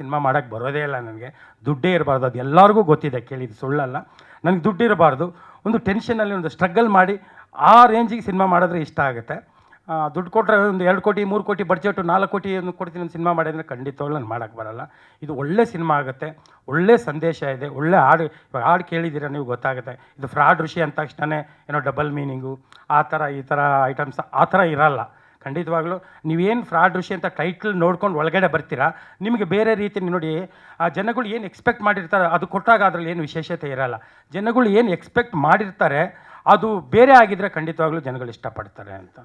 Cinema ಮಾಡೋಕ್ಕೆ ಬರೋದೇ ಇಲ್ಲ ನನಗೆ. ದುಡ್ಡೇ ಇರಬಾರ್ದು, ಅದು ಎಲ್ಲರಿಗೂ ಗೊತ್ತಿದೆ, ಕೇಳಿದ್ದು ಸುಳ್ಳಲ್ಲ. ನನಗೆ ದುಡ್ಡು ಇರಬಾರ್ದು, ಒಂದು ಟೆನ್ಷನಲ್ಲಿ ಒಂದು ಸ್ಟ್ರಗಲ್ ಮಾಡಿ ಆ ರೇಂಜಿಗೆ ಸಿನಿಮಾ ಮಾಡಿದ್ರೆ ಇಷ್ಟ ಆಗುತ್ತೆ. ದುಡ್ಡು ಕೊಟ್ಟರೆ ಒಂದು ಎರಡು ಕೋಟಿ, ಮೂರು ಕೋಟಿ ಬಡ್ಜೆಟು ನಾಲ್ಕು ಕೋಟಿ ಒಂದು ಕೊಡ್ತೀನಿ ಒಂದು ಸಿನಿಮಾ ಮಾಡಿದ್ರೆ ಖಂಡಿತವಾಗ್ಲೂ ನಾನು ಮಾಡೋಕ್ಕೆ ಬರಲ್ಲ. ಇದು ಒಳ್ಳೆ ಸಿನಿಮಾ ಆಗುತ್ತೆ, ಒಳ್ಳೆ ಸಂದೇಶ ಇದೆ, ಒಳ್ಳೆ ಹಾಡು, ಇವಾಗ ಹಾಡು ಕೇಳಿದ್ದೀರ ನೀವು ಗೊತ್ತಾಗುತ್ತೆ. ಇದು ಫ್ರಾಡ್ ಋಷಿ ಅಂದ ತಕ್ಷಣವೇ ಏನೋ ಡಬಲ್ ಮೀನಿಂಗು ಆ ಥರ ಈ ಥರ ಐಟಮ್ಸ್ ಆ ಥರ ಇರಲ್ಲ. ಖಂಡಿತವಾಗ್ಲೂ ನೀವೇನು ಫ್ರಾಡ್ ಋಷಿ ಅಂತ ಟೈಟ್ಲ್ ನೋಡ್ಕೊಂಡು ಒಳಗಡೆ ಬರ್ತೀರಾ? ನಿಮಗೆ ಬೇರೆ ರೀತಿ ನೋಡಿ, ಆ ಜನಗಳು ಏನು ಎಕ್ಸ್ಪೆಕ್ಟ್ ಮಾಡಿರ್ತಾರೆ, ಅದು ಕೊಟ್ಟಾಗ ಅದರಲ್ಲಿ ಏನು ವಿಶೇಷತೆ ಇರಲ್ಲ. ಜನಗಳು ಏನು ಎಕ್ಸ್ಪೆಕ್ಟ್ ಮಾಡಿರ್ತಾರೆ, ಅದು ಬೇರೆ ಆಗಿದ್ದರೆ ಖಂಡಿತವಾಗ್ಲೂ ಜನಗಳು ಇಷ್ಟಪಡ್ತಾರೆ ಅಂತ.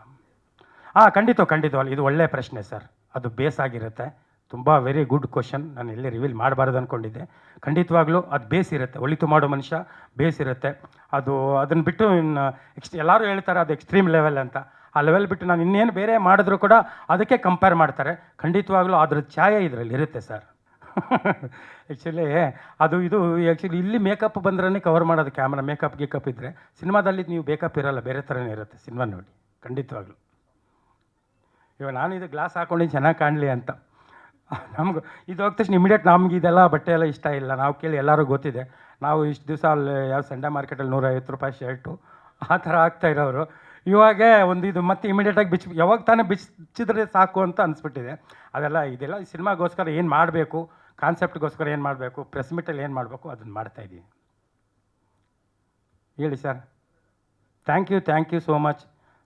ಹಾಂ ಖಂಡಿತ ಖಂಡಿತವಲ್ಲ ಇದು ಒಳ್ಳೆಯ ಪ್ರಶ್ನೆ ಸರ್ ಅದು ಬೇಸ್ ಆಗಿರುತ್ತೆ ತುಂಬ ವೆರಿ ಗುಡ್ ಕ್ವಶನ್ ನಾನು ಎಲ್ಲಿ ರಿವೀಲ್ ಮಾಡಬಾರ್ದು ಅಂದ್ಕೊಂಡಿದ್ದೆ ಖಂಡಿತವಾಗ್ಲೂ ಅದು ಬೇಸ್ ಇರುತ್ತೆ ಒಳಿತು ಮಾಡೋ ಮನುಷ್ಯ ಬೇಸ್ ಇರುತ್ತೆ ಅದು ಅದನ್ನು ಬಿಟ್ಟು ಇನ್ನು ಎಕ್ಸ್ ಎಲ್ಲರೂ ಹೇಳ್ತಾರೆ ಅದು ಎಕ್ಸ್ಟ್ರೀಮ್ ಲೆವೆಲ್ ಅಂತ. ಆ ಲೆವೆಲ್ ಬಿಟ್ಟು ನಾನು ಇನ್ನೇನು ಬೇರೆ ಮಾಡಿದ್ರು ಕೂಡ ಅದಕ್ಕೆ ಕಂಪೇರ್ ಮಾಡ್ತಾರೆ. ಖಂಡಿತವಾಗ್ಲೂ ಅದ್ರ ಛಾಯೆ ಇದರಲ್ಲಿ ಇರುತ್ತೆ ಸರ್ ಆ್ಯಕ್ಚುಲಿ ಅದು ಇದು ಆ್ಯಕ್ಚುಲಿ ಇಲ್ಲಿ ಮೇಕಪ್ ಬಂದ್ರೆ ಕವರ್ ಮಾಡೋದು ಕ್ಯಾಮ್ರಾ ಮೇಕಪ್ ಗೇಕಪ್ ಇದ್ದರೆ ಸಿನಿಮಾದಲ್ಲಿ ನೀವು ಬೇಕಪ್ ಇರೋಲ್ಲ, ಬೇರೆ ಥರನೇ ಇರುತ್ತೆ ಸಿನಿಮಾ ನೋಡಿ, ಖಂಡಿತವಾಗ್ಲೂ. ಇವಾಗ ನಾನು ಇದು ಗ್ಲಾಸ್ ಹಾಕೊಂಡು ಚೆನ್ನಾಗಿ ಕಾಣಲಿ ಅಂತ. ನಮ್ಗೆ, ಇದು ಹೋದ ತಕ್ಷಣ ಇಮಿಡಿಯೇಟ್ ನಮ್ಗೆ ಇದೆಲ್ಲ ಬಟ್ಟೆ ಎಲ್ಲ ಇಷ್ಟ ಇಲ್ಲ. ನಾವು ಕೇಳಿ ಎಲ್ಲರೂ ಗೊತ್ತಿದೆ. ನಾವು ಇಷ್ಟು ದಿವಸ ಅಲ್ಲಿ ಯಾವ ಸಂಡೆ ಮಾರ್ಕೆಟಲ್ಲಿ ನೂರೈವತ್ತು ರೂಪಾಯಿ ಶರ್ಟು ಆ ಥರ ಆಗ್ತಾ ಇರೋರು. ಇವಾಗ ಒಂದು ಇದು ಮತ್ತೆ ಇಮಿಡಿಯೇಟಾಗಿ ಬಿಚ್ಚಿ ಯಾವಾಗ ತಾನೇ ಬಿಚ್ಚಿದ್ರೆ ಸಾಕು ಅಂತ ಅನಿಸ್ಬಿಟ್ಟಿದೆ. ಅದೆಲ್ಲ ಇದೆಲ್ಲ ಸಿನಿಮಾಗೋಸ್ಕರ ಏನು ಮಾಡಬೇಕು ಕಾನ್ಸೆಪ್ಟ್ಗೋಸ್ಕರ ಏನು ಮಾಡಬೇಕು ಪ್ರೆಸ್ ಮೀಟಲ್ಲಿ ಏನು ಮಾಡಬೇಕು, ಅದನ್ನು ಮಾಡ್ತಾಯಿದ್ದೀನಿ ಹೇಳಿ sir. Thank you thank you so much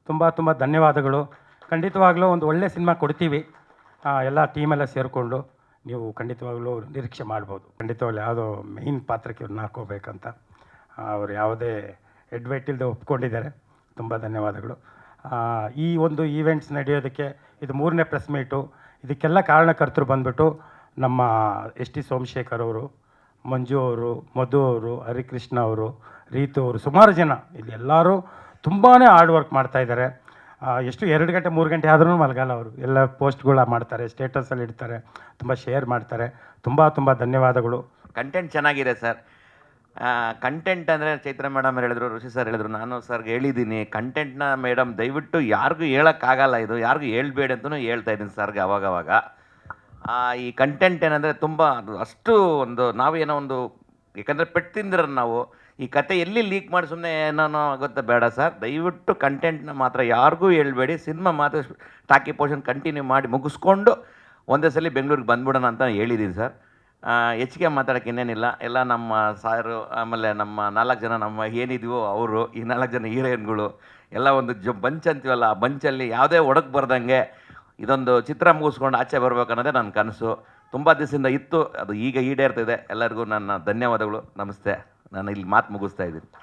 ತುಂಬ ತುಂಬ ಧನ್ಯವಾದಗಳು. ಖಂಡಿತವಾಗ್ಲೂ ಒಂದು ಒಳ್ಳೆ ಸಿನಿಮಾ ಕೊಡ್ತೀವಿ. ಎಲ್ಲ ಟೀಮೆಲ್ಲ ಸೇರಿಕೊಂಡು ನೀವು ಖಂಡಿತವಾಗ್ಲೂ ನಿರೀಕ್ಷೆ ಮಾಡ್ಬೋದು. ಖಂಡಿತವಾಗ್ಲೂ ಯಾವುದೋ ಮೇಯ್ನ್ ಪಾತ್ರಕ್ಕೆ ಇವ್ರನ್ನ ಹಾಕೋಬೇಕಂತ ಅವ್ರು ಯಾವುದೇ ಎಡ್ವೈಟ್ ಇಲ್ಲದೆ ಒಪ್ಕೊಂಡಿದ್ದಾರೆ. ತುಂಬ ಧನ್ಯವಾದಗಳು. ಈ ಒಂದು ಈವೆಂಟ್ಸ್ ನಡೆಯೋದಕ್ಕೆ ಇದು ಮೂರನೇ ಪ್ರೆಸ್ ಮೀಟು ಇದಕ್ಕೆಲ್ಲ ಕಾರಣಕರ್ತರು ಬಂದ್ಬಿಟ್ಟು ನಮ್ಮ ಎಸ್ ಟಿ ಸೋಮಶೇಖರ್ ಅವರು ಮಂಜು ಅವರು ಮಧು ಅವರು ಹರಿಕೃಷ್ಣ ಅವರು ರೀತು ಅವರು ಸುಮಾರು ಜನ ಇಲ್ಲಿ ಎಲ್ಲರೂ ತುಂಬಾ ಹಾರ್ಡ್ ವರ್ಕ್ ಮಾಡ್ತಾ ಇದ್ದಾರೆ. ಆ, ಎಷ್ಟು ಎರಡು ಗಂಟೆ ಮೂರು ಗಂಟೆ ಆದರೂ ಮಲಗಲ್ಲ ಅವರು. ಎಲ್ಲ ಪೋಸ್ಟ್ಗಳ ಮಾಡ್ತಾರೆ ಸ್ಟೇಟಸಲ್ಲಿ ಇಡ್ತಾರೆ ತುಂಬ ಶೇರ್ ಮಾಡ್ತಾರೆ. ತುಂಬ ತುಂಬ ಧನ್ಯವಾದಗಳು. ಕಂಟೆಂಟ್ ಚೆನ್ನಾಗಿದೆ ಸರ್ ಕಂಟೆಂಟ್ ಅಂದರೆ ಚೈತ್ರ ಮೇಡಮ್ ಹೇಳಿದ್ರು, ಋಷಿ ಸರ್ ಹೇಳಿದ್ರು, ನಾನು ಸರ್ಗೆ ಹೇಳಿದ್ದೀನಿ ಕಂಟೆಂಟ್ನ ಮೇಡಮ್ ದಯವಿಟ್ಟು ಯಾರಿಗೂ ಹೇಳೋಕ್ಕಾಗಲ್ಲ ಇದು, ಯಾರಿಗೂ ಹೇಳ್ಬೇಡಿ ಅಂತಲೂ ಹೇಳ್ತಾ ಇದ್ದೀನಿ ಸರ್ಗೆ ಅವಾಗವಾಗ. ಈ ಕಂಟೆಂಟ್ ಏನಂದರೆ ತುಂಬ ಅಷ್ಟು ಒಂದು ನಾವೇನೋ ಒಂದು ಯಾಕಂದರೆ ಪೆಟ್ಟು ತಿಂದಿರ ನಾವು, ಈ ಕತೆ ಎಲ್ಲಿ ಲೀಕ್ ಮಾಡಿ ಸುಮ್ಮನೆ ಏನೋ ಗೊತ್ತಾ, ಬೇಡ ಸರ್ ದಯವಿಟ್ಟು ಕಂಟೆಂಟ್ನ ಮಾತ್ರ ಯಾರಿಗೂ ಹೇಳ್ಬೇಡಿ ಸಿನಿಮಾ ಮಾತ್ರ ಟಾಕಿ ಪೋರ್ಷನ್ ಕಂಟಿನ್ಯೂ ಮಾಡಿ ಮುಗಿಸ್ಕೊಂಡು ಒಂದೇ ಸಲ ಬೆಂಗಳೂರಿಗೆ ಬಂದ್ಬಿಡೋಣ ಅಂತ ಹೇಳಿದ್ದೀನಿ ಸರ್ ಹೆಚ್ಚಿಗೆ ಮಾತಾಡೋಕೆ ಇನ್ನೇನಿಲ್ಲ. ಎಲ್ಲ ನಮ್ಮ ಸಾರು, ಆಮೇಲೆ ನಮ್ಮ ನಾಲ್ಕು ಜನ ನಮ್ಮ ಏನಿದೀವೋ ಅವರು, ಈ ನಾಲ್ಕು ಜನ ಹೀರೋಯಿನ್ಗಳು, ಎಲ್ಲ ಒಂದು ಜ ಬಂಚ್ ಅಂತೀವಲ್ಲ, ಆ ಬಂಚಲ್ಲಿ ಯಾವುದೇ ಒಡಕ್ ಬರ್ದಂಗೆ ಇದೊಂದು ಚಿತ್ರ ಮುಗಿಸ್ಕೊಂಡು ಆಚೆ ಬರಬೇಕು ಬರ್ಬೇಕನ್ನೋದೇ ನನ್ನ ಕನಸು. ತುಂಬ ದಿವಸದಿಂದ ಇತ್ತು, ಅದು ಈಗ ಈಡೇರ್ತಿದೆ. ಎಲ್ಲರಿಗೂ ನನ್ನ ಧನ್ಯವಾದಗಳು. ನಮಸ್ತೆ. ನಾನು ಇಲ್ಲಿ ಮಾತು ಮುಗಿಸ್ತಾ ಇದ್ದೀನಿ.